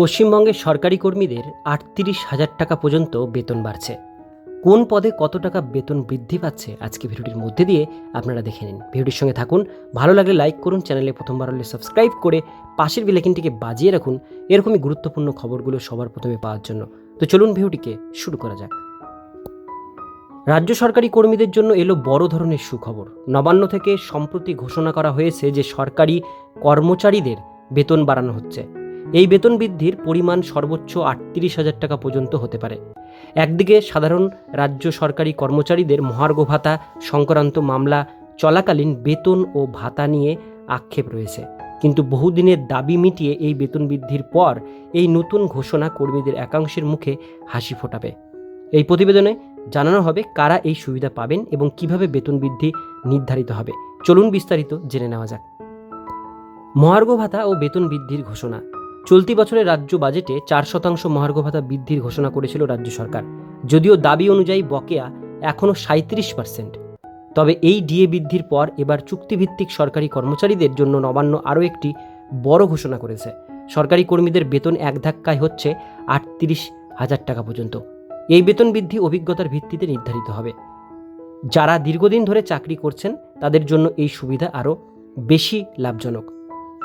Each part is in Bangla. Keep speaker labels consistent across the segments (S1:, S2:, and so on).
S1: পশ্চিমবঙ্গের সরকারি কর্মীদের আটত্রিশ হাজার টাকা পর্যন্ত বেতন বাড়ছে। কোন পদে কত টাকা বেতন বৃদ্ধি পাচ্ছে আজকে ভিডিওটির মধ্যে দিয়ে আপনারা দেখে নিন। ভিডিওটির সঙ্গে থাকুন, ভালো লাগলে লাইক করুন, চ্যানেলে প্রথমবার হলে সাবস্ক্রাইব করে পাশের বেলাইকিনটিকে বাজিয়ে রাখুন এরকমই গুরুত্বপূর্ণ খবরগুলো সবার প্রথমে পাওয়ার জন্য। তো চলুন ভিডিওটিকে শুরু করা যাক। রাজ্য সরকারি কর্মীদের জন্য এলো বড় ধরনের সুখবর। নবান্ন থেকে সম্প্রতি ঘোষণা করা হয়েছে যে সরকারি কর্মচারীদের বেতন বাড়ানো হচ্ছে। এই বেতন বৃদ্ধির পরিমাণ সর্বোচ্চ আটত্রিশ হাজার টাকা পর্যন্ত হতে পারে। একদিকে সাধারণ রাজ্য সরকারি কর্মচারীদের মহার্ঘ ভাতা, সংক্রান্ত মামলা, চলাকালীন বেতন ও ভাতা নিয়ে আক্ষেপ রয়েছে। কিন্তু বহুদিনের দাবি মিটিয়ে এই বেতন বৃদ্ধির পর এই নতুন ঘোষণা কর্মীদের একাংশের মুখে হাসি ফোটাবে। এই প্রতিবেদনে জানানো হবে কারা এই সুবিধা পাবেন এবং কীভাবে বেতন বৃদ্ধি নির্ধারিত হবে। চলুন বিস্তারিত জেনে নেওয়া যাক। মহার্ঘ ভাতা ও বেতন বৃদ্ধির ঘোষণা। চলতি বছরের রাজ্য বাজেটে চার শতাংশ মহার্ঘ ভাতা বৃদ্ধির ঘোষণা করেছিল রাজ্য সরকার। যদিও দাবি অনুযায়ী বকেয়া এখনও সাঁত্রিশ পার্সেন্ট। তবে এই ডিএ বৃদ্ধির পর এবার চুক্তিভিত্তিক সরকারি কর্মচারীদের জন্য নবান্ন আরও একটি বড় ঘোষণা করেছে। সরকারি কর্মীদের বেতন এক ধাক্কায় হচ্ছে আটত্রিশ হাজার টাকা পর্যন্ত। এই বেতন বৃদ্ধি অভিজ্ঞতার ভিত্তিতে নির্ধারিত হবে। যারা দীর্ঘদিন ধরে চাকরি করছেন, তাদের জন্য এই সুবিধা আরও বেশি লাভজনক।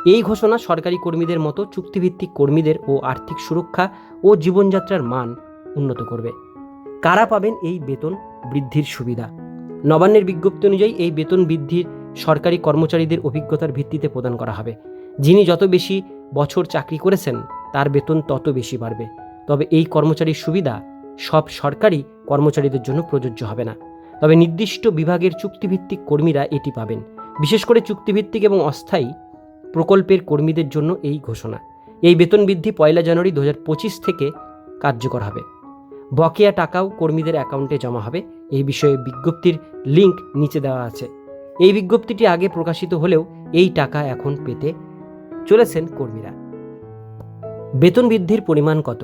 S1: এই ঘোষণা সরকারি কর্মীদের মতো চুক্তিভিত্তিক কর্মীদের ও আর্থিক সুরক্ষা ও জীবনযাত্রার মান উন্নত করবে। কারা পাবেন এই বেতন বৃদ্ধির সুবিধা? নবান্নের বিজ্ঞপ্তি অনুযায়ী এই বেতন বৃদ্ধির সরকারি কর্মচারীদের অভিজ্ঞতার ভিত্তিতে প্রদান করা হবে। যিনি যত বেশি বছর চাকরি করেছেন, তার বেতন তত বেশি বাড়বে। তবে এই কর্মচারীর সুবিধা সব সরকারি কর্মচারীদের জন্য প্রযোজ্য হবে না। তবে নির্দিষ্ট বিভাগের চুক্তিভিত্তিক কর্মীরা এটি পাবেন। বিশেষ করে চুক্তিভিত্তিক এবং অস্থায়ী প্রকল্পের কর্মীদের জন্য এই ঘোষণা। এই বেতন বৃদ্ধি পয়লা জানুয়ারি দু হাজার পঁচিশ থেকে কার্যকর হবে। বকেয়া টাকাও কর্মীদের অ্যাকাউন্টে জমা হবে। এই বিষয়ে বিজ্ঞপ্তির লিংক নিচে দেওয়া আছে। এই বিজ্ঞপ্তিটি আগে প্রকাশিত হলেও এই টাকা এখন পেতে চলেছেন কর্মীরা। বেতন বৃদ্ধির পরিমাণ কত?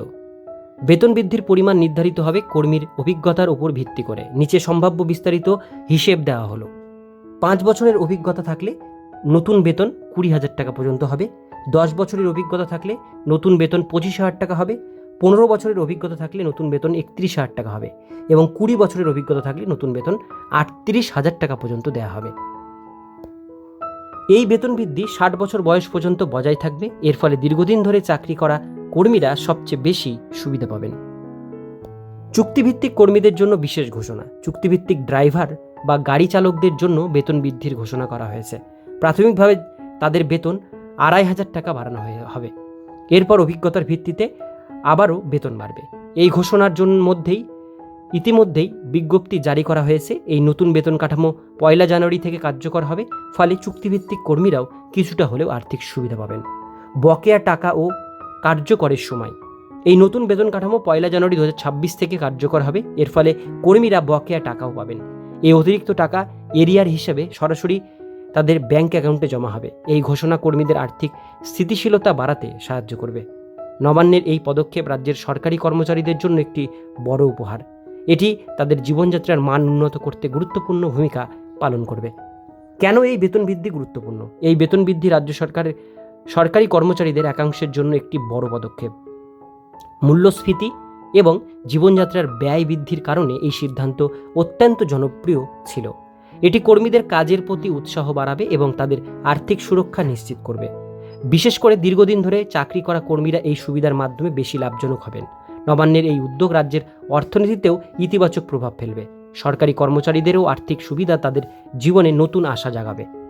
S1: বেতন বৃদ্ধির পরিমাণ নির্ধারিত হবে কর্মীর অভিজ্ঞতার উপর ভিত্তি করে। নিচে সম্ভাব্য বিস্তারিত হিসেব দেওয়া হলো। পাঁচ বছরের অভিজ্ঞতা থাকলে নতুন বেতন কুড়ি হাজার টাকা পর্যন্ত হবে। দশ বছরের অভিজ্ঞতা থাকলে নতুন বেতন পঁচিশ হাজার টাকা হবে। পনেরো বছরের অভিজ্ঞতা থাকলে নতুন বেতন একত্রিশ হাজার টাকা হবে এবং কুড়ি বছরের অভিজ্ঞতা থাকলে নতুন বেতন আটত্রিশ হাজার টাকা পর্যন্ত দেওয়া হবে। এই বেতন বৃদ্ধি ষাট বছর বয়স পর্যন্ত বজায় থাকবে। এর ফলে দীর্ঘদিন ধরে চাকরি করা কর্মীরা সবচেয়ে বেশি সুবিধা পাবেন। চুক্তিভিত্তিক কর্মীদের জন্য বিশেষ ঘোষণা। চুক্তিভিত্তিক ড্রাইভার বা গাড়ি চালকদের জন্য বেতন বৃদ্ধির ঘোষণা করা হয়েছে। প্রাথমিকভাবে তাদের বেতন আড়াই হাজার টাকা বাড়ানো হয়ে, হবে। এরপর অভিজ্ঞতার ভিত্তিতে আবারও বেতন বাড়বে। এই ঘোষণার জন্য মধ্যেই, ইতিমধ্যেই বিজ্ঞপ্তি জারি করা হয়েছে, এই নতুন বেতন কাঠামো পয়লা জানুয়ারি থেকে কার্যকর হবে, ফলে চুক্তিভিত্তিক কর্মীরাও কিছুটা হলেও আর্থিক সুবিধা পাবেন। বকেয়া টাকা ও কার্যকরের সময়। এই নতুন বেতন কাঠামো পয়লা জানুয়ারি দু হাজার ছাব্বিশ থেকে কার্যকর হবে, এর ফলে কর্মীরা বকেয়া টাকাও পাবেন। এই অতিরিক্ত টাকা এরিয়ার হিসেবে সরাসরি তাদের ব্যাংক অ্যাকাউন্টে জমা হবে। এই ঘোষণা কর্মীদের আর্থিক স্থিতিশীলতা বাড়াতে সাহায্য করবে। নবান্নের এই পদক্ষেপ রাজ্যের সরকারি কর্মচারীদের জন্য একটি বড় উপহার। এটি তাদের জীবনযাত্রার মান উন্নত করতে গুরুত্বপূর্ণ ভূমিকা পালন করবে। কেন এই বেতন বৃদ্ধি গুরুত্বপূর্ণ? এই বেতন বৃদ্ধি রাজ্য সরকারের সরকারি কর্মচারীদের একাংশের জন্য একটি বড় পদক্ষেপ। মূল্যস্ফীতি এবং জীবনযাত্রার ব্যয় বৃদ্ধির কারণে এই সিদ্ধান্ত অত্যন্ত জনপ্রিয় ছিল। এটি কর্মীদের কাজের প্রতি উৎসাহ বাড়াবে এবং তাদের আর্থিক সুরক্ষা নিশ্চিত করবে। বিশেষ করে দীর্ঘদিন ধরে চাকরি করা কর্মীরা এই সুবিধার মাধ্যমে বেশি লাভজনক হবেন। নবান্নের এই উদ্যোগ রাজ্যের অর্থনীতিতেও ইতিবাচক প্রভাব ফেলবে। সরকারি কর্মচারীদেরও আর্থিক সুবিধা তাদের জীবনে নতুন আশা জাগাবে।